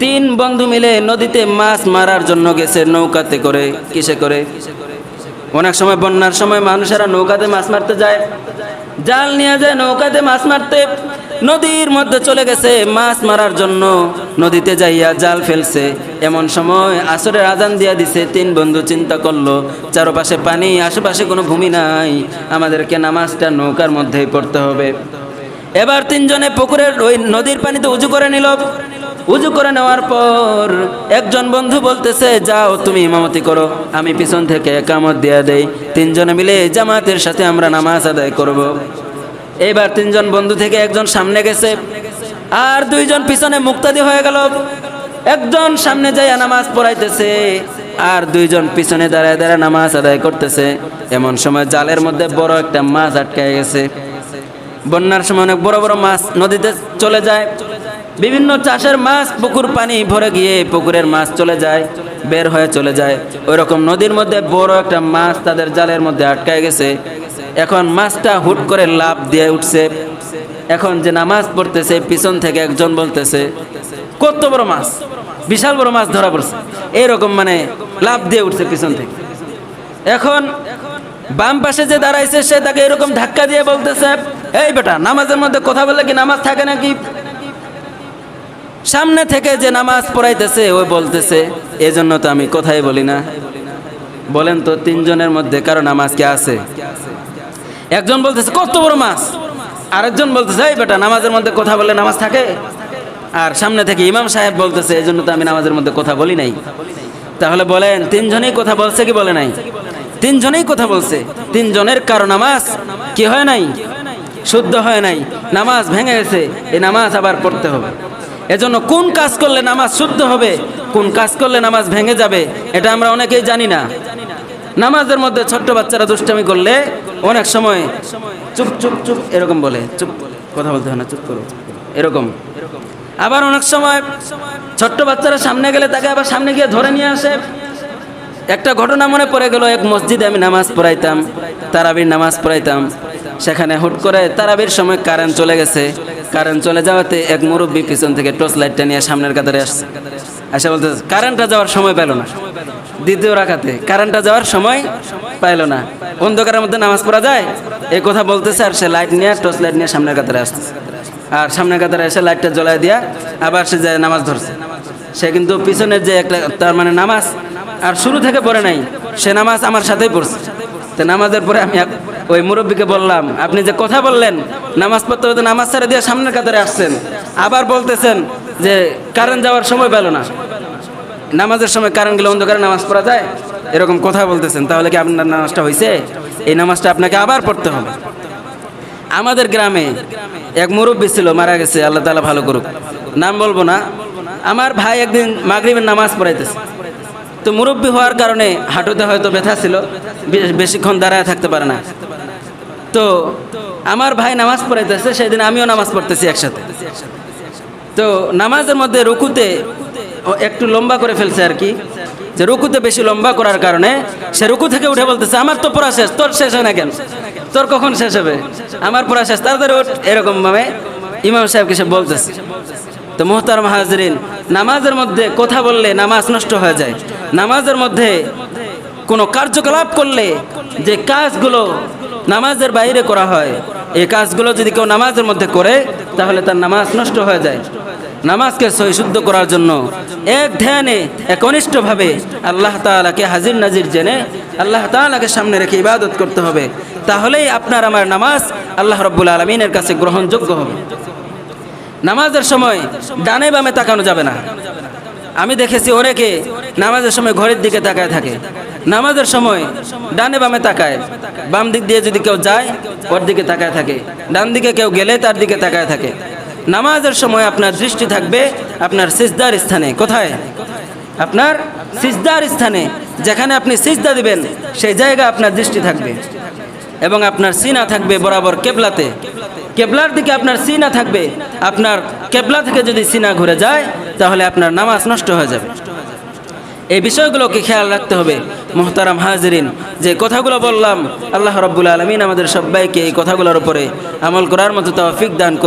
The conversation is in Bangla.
তিন বন্ধু মিলে নদীতে মাছ মারার জন্য গেছে নৌকাতে করে। কিসে করে? অনেক সময় বন্যার সময় মানুষেরা নৌকাতে মাছ মারতে যায়। জাল নিয়ে যায় নৌকাতে মাছ মারতে। নদীর মধ্যে চলে গেছে মাছ মারার জন্য। নদীতে যাইয়া জাল ফেলছে। এমন সময় আসরের আজান দিয়া দিছে। তিন বন্ধু চিন্তা করল, চারপাশে পানি, আশেপাশে কোনো ভূমি নাই। আমাদেরকে নামাজটা নৌকার মধ্যেই পড়তে হবে। এবার তিনজনে পুকুরের ওই নদীর পানিতে উজু করে নিল। উজু করে নেওয়ার পর একজন বন্ধু বলতেছে, যাও তুমি ইমামতি করো, আমি পিছন থেকে একামত দিয়ে দেই। তিনজনে মিলে জামাতের সাথে আমরা নামাজ আদায় করব। এবার তিনজন বন্ধু থেকে একজন সামনে গেছে, আর দুইজন পিছনে মুক্তাদি হয়ে গেল। একজন সামনে যাইয়া নামাজ পড়াইতেছে, আর দুইজন পিছনে দাঁড়ায় দাঁড়ায় নামাজ আদায় করতেছে। এমন সময় জালের মধ্যে বড় একটা মাছ আটকায় গেছে। বন্যার সময় অনেক বড় বড় মাছ নদীতে চলে যায়। বিভিন্ন চাষের মাছ পুকুর পানি ভরে গিয়ে পুকুরের মাছ চলে যায়, বের হয়ে চলে যায়। ওই রকম নদীর মধ্যে বড় একটা মাছ তাদের জালের মধ্যে আটকায় গেছে। এখন মাছটা হুট করে লাভ দিয়ে উঠছে। এখন যে নামাজ পড়তেছে, পিছন থেকে একজন বলতেছে, কত বড় মাছ, বিশাল বড় মাছ ধরা পড়ছে। এইরকম মানে লাভ দিয়ে উঠছে পিছন থেকে। এখন বাম পাশে যে দাঁড়াইছে, সে তাকে এরকম ধাক্কা দিয়ে বলতেছে, এই বেটা, নামাজের মধ্যে কথা বললে কি নামাজ থাকে নাকি? সামনে থেকে যে নামাজ পড়াইতেছে ওই বলতেছে, এজন্য তো আমি কথাই বলি না। বলেন তো, তিনজনের মধ্যে কারও নামাজ কে আছে? একজন বলতেছে, কত বড় মাছ। আরেকজন বলতেছে, এই বেটা, নামাজের মধ্যে কথা বলে নামাজ থাকে? আর সামনে থেকে ইমাম সাহেব বলতেছে এই জন্য তো আমি নামাজের মধ্যে কথা বলি নাই। তাহলে বলেন, তিনজনেই কথা বলছে কি বলে নাই? তিনজনেই কথা বলছে। তিনজনের কারও নামাজ কি হয় নাই? শুদ্ধ হয় নাই। নামাজ ভেঙে গেছে। এই নামাজ আবার পড়তে হবে। এজন্য কোন কাজ করলে নামাজ শুদ্ধ হবে, কোন কাজ করলে নামাজ ভেঙে যাবে, এটা আমরা অনেকেই জানি না। নামাজের মধ্যে ছোট্ট বাচ্চারা দুষ্টামি করলে অনেক সময় চুপ চুপ চুপ এরকম বলে, চুপ কথা বলতে হয় না, চুপ করো, এরকম। আবার অনেক সময় ছোট্ট বাচ্চারা সামনে গেলে তাকে আবার সামনে গিয়ে ধরে নিয়ে আসে। একটা ঘটনা মনে পড়ে গেল, এক মসজিদে আমি নামাজ পড়াইতাম, তারাবির নামাজ পড়াইতাম। সেখানে হুট করে তারাবির সময় কারেন্ট চলে গেছে। কারেন্ট চলে যাওয়াতে এক মুরব্বী পিছন থেকে টর্চ লাইটটা নিয়ে সামনের কাতারে আসছে। আসে বলতে কারেন্টটা যাওয়ার সময় পেল না। দ্বিতীয় রাখাতে কারেন্টটা যাওয়ার সময় পাইল না। অন্ধকারের মধ্যে নামাজ পড়া যায় এই কথা বলতেছে আর সে লাইট নিয়ে, টর্চ লাইট নিয়ে সামনের কাতারে আসছে। আর সামনের কাতারে এসে লাইটটা জ্বলাই দিয়া আবার সে যায় নামাজ ধরছে। সে কিন্তু পিছনের যে একটা, তার মানে নামাজ, আর শুরু থেকে পড়ে নাই, সে নামাজ আমার সাথেই পড়ছে। তো নামাজের পরে আমি ওই মুরব্বীকে বললাম, আপনি যে কথা বললেন, নামাজ পড়তে নামাজ ছেড়ে দিয়ে সামনের কাতারে আসছেন, আবার বলতেছেন যে কারেন্ট যাওয়ার সময় পেল না। নামাজের সময় কারেন্ট গেলে অন্ধকারে নামাজ পড়া যায়? এরকম কথা বলতেছেন, তাহলে কি আপনার নামাজটা হয়েছে এই নামাজটা আপনাকে আবার পড়তে হবে। আমাদের গ্রামে এক মুরব্বী ছিল, মারা গেছে, আল্লাহ তালা ভালো করুক। নাম বলব না, আমার ভাই একদিন মাগরিবের নামাজ পড়াইতেছে। তো মুরব্বী হওয়ার কারণে হাঁটুতে হয়তো ব্যথা ছিল বেশিক্ষণ দাঁড়ায় থাকতে পারে না। তো আমার ভাই নামাজ পড়াইতেছে, সেদিন আমিও নামাজ পড়তেছি একসাথে। তো নামাজের মধ্যে রুকুতে একটু লম্বা করে ফেলছে আর কি। যে রুকুতে বেশি লম্বা করার কারণে সে রুকু থেকে উঠে বলতেছে, আমার তো পড়া শেষ, তোর শেষ হয় না কেন? তোর কখন শেষ হবে? আমার পড়া শেষ। তাড়াতাড়ি এরকম ভাবে ইমাম সাহেবকে সে বলতেছে। তো মোহতার মাহাজরিন নামাজের মধ্যে কথা বললে নামাজ নষ্ট হয়ে যায়। নামাজের মধ্যে কোনো কার্যকলাপ করলে যে কাজগুলো নামাজের বাইরে করা হয় এই কাজগুলো যদি কেউ নামাজের মধ্যে করে, তাহলে তার নামাজ নষ্ট হয়ে যায়। নামাজকে সহিশুদ্ধ করার জন্য এক ধ্যানে, এক অনিষ্টভাবে আল্লাহ তাআলাকে হাজির নাজির জেনে আল্লাহ তাআলাকে সামনে রেখে ইবাদত করতে হবে। তাহলেই আপনার আমার নামাজ আল্লাহ রব্বুল আলমিনের কাছে গ্রহণযোগ্য হবে। নামাজের সময় ডানে বামে তাকানো যাবে না। আমি দেখেছি অনেকে নামাজের সময় ঘরের দিকে তাকায় থাকে। নামাজের সময় ডানে বামে তাকায়। বাম দিক দিয়ে যদি কেউ যায়, ওর দিকে তাকায় থাকে। ডান দিকে কেউ গেলে তার দিকে তাকায় থাকে। নামাজের সময় আপনার দৃষ্টি থাকবে আপনার সিজদার স্থানে। কোথায়? আপনার সিজদার স্থানে। যেখানে আপনি সিজদা দিবেন, সেই জায়গা আপনার দৃষ্টি থাকবে। এবং আপনার সিনা থাকবে বরাবর কেবলাতে। কেবলার দিকে আপনার সিনা থাকবে। আপনার কেবলা থেকে যদি সিনা ঘুরে যায়, তাহলে আপনার নামাজ নষ্ট হয়ে যাবে। এই বিষয়গুলোকে খেয়াল রাখতে হবে, মোহতারাম হাজরিন। যে কথাগুলো বললাম, আল্লাহ রব্বুল আলমিন আমাদের সবাইকে এই কথাগুলোর উপরে আমল করার মতো তৌফিক দান করুন